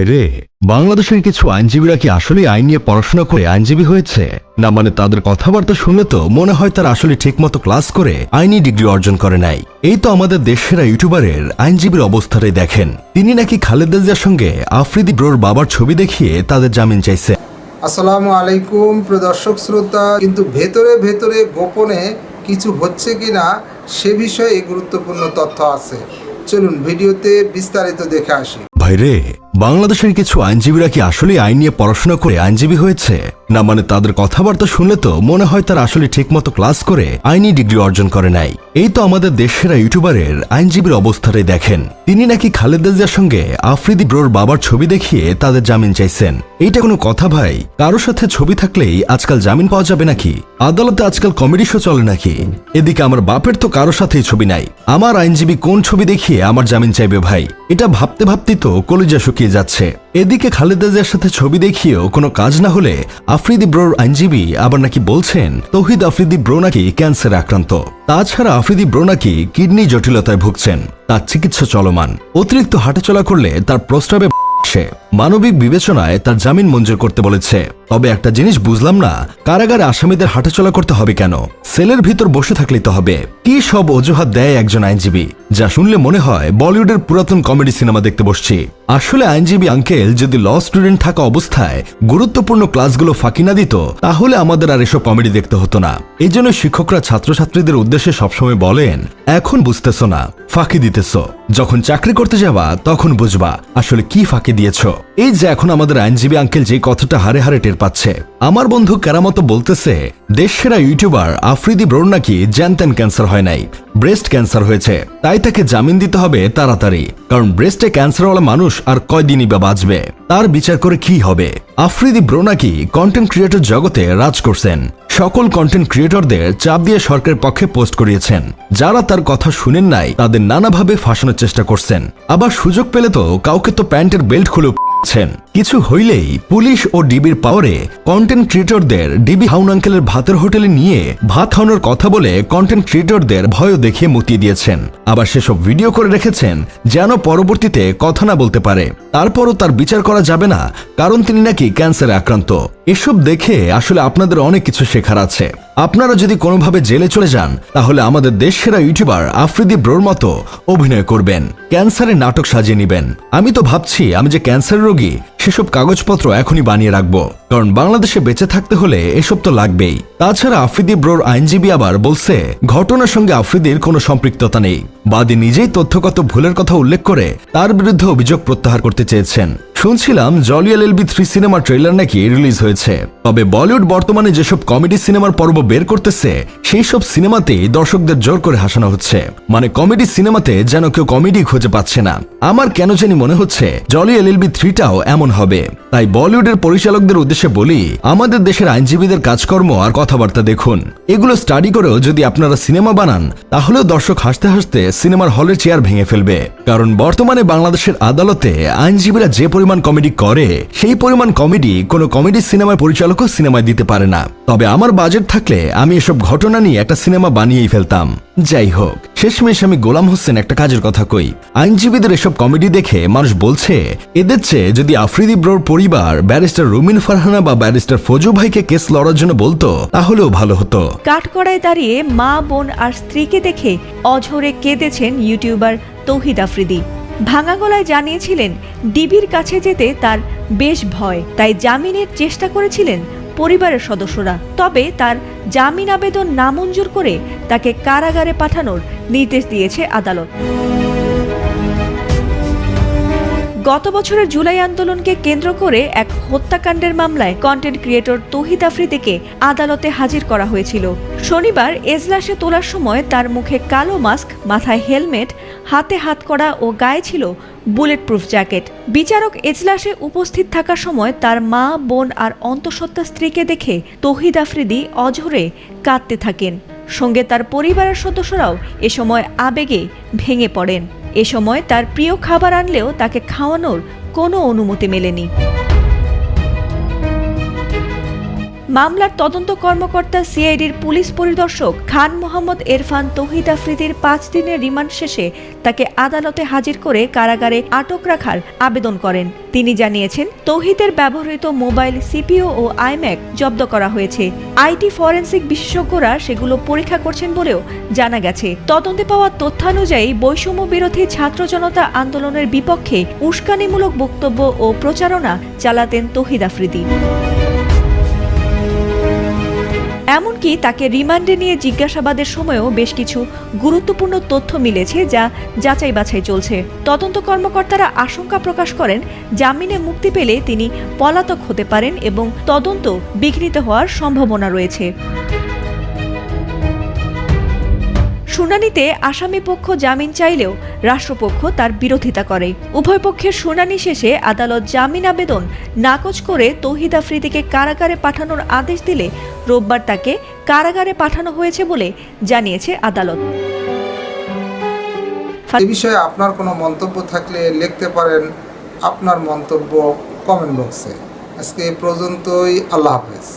ভাইরে বাংলাদেশের কিছু আইনজীবীরা কি আসলে আইন নিয়ে পড়াশোনা করে আইনজীবী হয়েছে? না মানে তাদের কথাবার্তা শুনে তো মনে হয় তারা আসলে ঠিকমতো ক্লাস করে আইনি ডিগ্রি অর্জন করে নাই। এই তো আমাদের দেশেরা ইউটিউবারের আইনজীবীর অবস্থাটাই দেখেন। তিনি নাকি খালেদা জিয়ার সঙ্গে আফ্রিদি ব্রোর বাবার ছবি দেখিয়ে তাদের জামিন চাইছে। আসসালামু আলাইকুম প্রদর্শক শ্রোতা। কিন্তু ভেতরে ভেতরে গোপনে কিছু হচ্ছে কিনা সে বিষয়ে গুরুত্বপূর্ণ তথ্য আছে। চলুন ভিডিওতে বিস্তারিত দেখে আসি। ভাইরে বাংলাদেশের কিছু আইনজীবীরা কি আসলে আইন নিয়ে পড়াশোনা করে আইনজীবী হয়েছে? না মানে তাদের কথাবার্তা শুনলে তো মনে হয় তারা আসলে ঠিকমতো ক্লাস করে আইনি ডিগ্রি অর্জন করে নাই। এই তো আমাদের দেশেরা ইউটিউবারের আইনজীবীর অবস্থাটাই দেখেন। তিনি নাকি খালেদা জিয়ার সঙ্গে আফ্রিদি ব্রোর বাবার ছবি দেখিয়ে তাদের জামিন চাইছেন। এইটা কোনো কথা ভাই? কারও সাথে ছবি থাকলেই আজকাল জামিন পাওয়া যাবে নাকি? আদালতে আজকাল কমেডি শো চলে নাকি? এদিকে আমার বাপের তো কারও সাথেই ছবি নাই। আমার আইনজীবী কোন ছবি দেখিয়ে আমার জামিন চাইবে ভাই? এটা ভাবতে ভাবতেই তো কলিজা শুকিয়ে যাচ্ছে। এদিকে খালেদা জিয়ার সাথে ছবি দেখিয়েও কোনো কাজ না হলে আফ্রিদি ব্রোর আইনজীবী আবার নাকি বলছেন, তৌহিদ আফ্রিদি ব্রো নাকি ক্যান্সারে আক্রান্ত। তাছাড়া আফ্রিদি ব্রো নাকি কিডনি জটিলতায় ভুগছেন। তার চিকিৎসা চলমান। অতিরিক্ত হাঁটাচলা করলে তার প্রস্তাবে সে। মানবিক বিবেচনায় তার জামিন মঞ্জুর করতে বলেছে। তবে একটা জিনিস বুঝলাম না, কারাগারে আসামিদের হাঁটাচলা করতে হবে কেন? সেলের ভিতর বসে থাকলেই তো হবে। কি সব অজুহাত দেয় একজন আইনজীবী? যা শুনলে মনে হয় বলিউডের পুরাতন কমেডি সিনেমা দেখতে বসছি। আসলে আইনজীবী আঙ্কেল, যদি ল স্টুডেন্ট থাকা অবস্থায় গুরুত্বপূর্ণ ক্লাসগুলো ফাঁকি না দিত, তাহলে আমাদের আর এসব কমেডি দেখতে হতো না। এই জন্য শিক্ষকরা ছাত্রছাত্রীদের উদ্দেশ্যে সবসময় বলেন, এখন বুঝতেছ না, ফাঁকি দিতেছ। যখন চাকরি করতে যাবা, তখন বুঝবা আসলে কি ফাঁকি দিয়েছ। এই যে এখন আমাদের আইনজীবী আঙ্কেল যে কথাটা হারে হারে টের পাচ্ছে। আমার বন্ধু কেরামত বলতেছে দেশ সেরা ইউটিউবার আফ্রিদি ব্রোর নাকি জ্যানতেন ক্যান্সার হয় নাই, ব্রেস্ট ক্যান্সার হয়েছে, তাই তাকে জামিন দিতে হবে তাড়াতাড়ি, কারণ ব্রেস্টে ক্যান্সারওয়ালা মানুষ আর কয়দিনই বা বাঁচবে? তার বিচার করে কি হবে? আফ্রিদি ব্রো নাকি কন্টেন্ট ক্রিয়েটর জগতে রাজ করছেন, সকল কন্টেন্ট ক্রিয়েটরদের চাপ দিয়ে সরকারের পক্ষে পোস্ট করিয়েছেন, যারা তার কথা শুনেন নাই, তাদের নানাভাবে ফাঁসানোর চেষ্টা করছেন, আবার সুযোগ পেলে তো কাউকে তো প্যান্টের বেল্ট খুলে কিছু হইলেই পুলিশ ও ডিবির পাওয়ারে কন্টেন্ট ক্রিয়েটরদের ডিবি হাউন আঙ্কেলের ভাতের হোটেলে নিয়ে ভাত খাওয়ানোর কথা বলে কন্টেন্ট ক্রিয়েটরদের ভয় দেখিয়ে মুতিয়ে দিয়েছেন। আবার সেসব ভিডিও করে রেখেছেন যেন পরবর্তীতে কথা না বলতে পারে। তারপরও তার বিচার করা যাবে না, কারণ তিনি নাকি ক্যান্সারে আক্রান্ত। এসব দেখে আসলে আপনাদের অনেক কিছু শেখার আছে। আপনারা যদি কোনোভাবে জেলে চলে যান, তাহলে আমাদের দেশ সেরা ইউটিউবার আফ্রিদি ব্রোর মতো অভিনয় করবেন। ক্যান্সারের নাটক সাজিয়ে নেবেন। আমি তো ভাবছি, আমি যে ক্যান্সার রোগী সেসব কাগজপত্র এখনই বানিয়ে রাখব। কারণ বাংলাদেশে বেঁচে থাকতে হলে এসব তো লাগবেই। তাছাড়া আফ্রিদি ব্রোর আইনজীবী আবার বলছে, ঘটনার সঙ্গে আফ্রিদির কোনো সম্পৃক্ততা নেই। বাদী নিজেই তথ্যগত ভুলের কথা উল্লেখ করে তার বিরুদ্ধে অভিযোগ প্রত্যাহার করতে চেয়েছেন। শুনছিলাম জলিয়াল এলবি থ্রি সিনেমার ট্রেলার নাকি রিলিজ হয়েছে। তবে বলিউড বর্তমানে যেসব কমেডি সিনেমার পর্ব বের করতেছে, সেই সব সিনেমাতেই দর্শকদের জোর করে হাসানো হচ্ছে। মানে কমেডি সিনেমাতে যেন কেউ কমেডি খুঁজে পাচ্ছে না। আমার কেন জানি মনে হচ্ছে জলি এলএলবি থ্রিটাও এমন হবে। তাই বলিউডের পরিচালকদের উদ্দেশ্যে বলি, আমাদের দেশের আইনজীবীদের কাজকর্ম আর কথাবার্তা দেখুন। এগুলো স্টাডি করেও যদি আপনারা সিনেমা বানান, তাহলেও দর্শক হাসতে হাসতে সিনেমার হলের চেয়ার ভেঙে ফেলবে। কারণ বর্তমানে বাংলাদেশের আদালতে আইনজীবীরা যে পরিমাণ কমেডি করে, সেই পরিমাণ কমেডি কোনো কমেডি সিনেমার পরিচালকও সিনেমায় দিতে পারে না। তবে আমার বাজেট থাকলে আমি এসব ঘটনা নিয়ে একটা সিনেমা বানিয়েই ফেলতাম। যাই হোক, শেষমেশ আমি গোলাম হোসেন একটা কাজের কথা কই। আইনজীবীদের এসব কমেডি দেখে মানুষ বলছে, এদের চেয়ে যদি আফ্রিদি ব্রোর পরিবার ব্যারিস্টার রুমিন ফারহানা বা ব্যারিস্টার ফজু ভাইকে কেস লড়ার জন্য বলতো, তাহলেও ভালো হতো। কাঠগড়ায় দাঁড়িয়ে মা, বোন আর স্ত্রীকে দেখে অঝরে কেঁদেছেন ইউটিউবার তৌহিদ আফ্রিদি। ভাঙা গলায় জানিয়েছিলেন, ডিবির কাছে যেতে তার বেশ ভয়। তাই জামিনের চেষ্টা করেছিলেন পরিবারের সদস্যরা। তবে তার জামিন আবেদন নামঞ্জুর করে তাকে কারাগারে পাঠানোর নির্দেশ দিয়েছে আদালত। গত বছরের জুলাই আন্দোলনকে কেন্দ্র করে এক হত্যাকাণ্ডের মামলায় কন্টেন্ট ক্রিয়েটর তৌহিদ আফ্রিদিকে আদালতে হাজির করা হয়েছিল। শনিবার এজলাসে তোলার সময় তার মুখে কালো মাস্ক, মাথায় হেলমেট, হাতে হাত করা ও গায়ে ছিল বুলেট প্রুফ জ্যাকেট বিচারক এজলাসে উপস্থিত থাকার সময় তার মা, বোন আর অন্তঃসত্ত্বা স্ত্রীকে দেখে তৌহিদ আফ্রিদি অঝরে কাঁদতে থাকেন। সঙ্গে তার পরিবারের সদস্যরাও এ সময় আবেগে ভেঙে পড়েন। এ সময় তার প্রিয় খাবার আনলেও তাকে খাওয়ানোর কোনো অনুমতি মেলেনি। মামলার তদন্ত কর্মকর্তা সিআইডির পুলিশ পরিদর্শক খান মোহাম্মদ এরফান তৌহিদ আফ্রিদির পাঁচ দিনের রিমান্ড শেষে তাকে আদালতে হাজির করে কারাগারে আটক রাখার আবেদন করেন। তিনি জানিয়েছেন, তৌহিদের ব্যবহৃত মোবাইল সিপিও ও আইম্যাক জব্দ করা হয়েছে। আইটি ফরেন্সিক বিশেষজ্ঞরা সেগুলো পরীক্ষা করছেন বলেও জানা গেছে। তদন্তে পাওয়া তথ্যানুযায়ী বৈষম্য বিরোধী ছাত্র জনতা আন্দোলনের বিপক্ষে উস্কানিমূলক বক্তব্য ও প্রচারণা চালাতেন তৌহিদ আফ্রিদি। এমনকি তাকে রিমান্ডে নিয়ে জিজ্ঞাসাবাদের সময়ও বেশ কিছু গুরুত্বপূর্ণ তথ্য মিলেছে যা যাচাই বাছাই চলছে। তদন্ত কর্মকর্তারা আশঙ্কা প্রকাশ করেন, জামিনে মুক্তি পেলে তিনি পলাতক হতে পারেন এবং তদন্ত বিঘ্নিত হওয়ার সম্ভাবনা রয়েছে। শুনানিতে আসামি পক্ষ জামিন চাইলেও রাষ্ট্রপক্ষ তার বিরোধিতা করে। উভয় পক্ষের শুনানি শেষে আদালত জামিন আবেদন নাকচ করে তৌহিদ আফ্রিদিকে কারাগারে পাঠানোর আদেশ দিলে রোববার তাকে কারাগারে পাঠানো হয়েছে বলে জানিয়েছে আদালত। এ বিষয়ে আপনার কোনো মন্তব্য থাকলে লিখতে পারেন আপনার মন্তব্য কমেন্ট বক্সে। আজকে এ পর্যন্তই, আল্লাহ হাফেজ।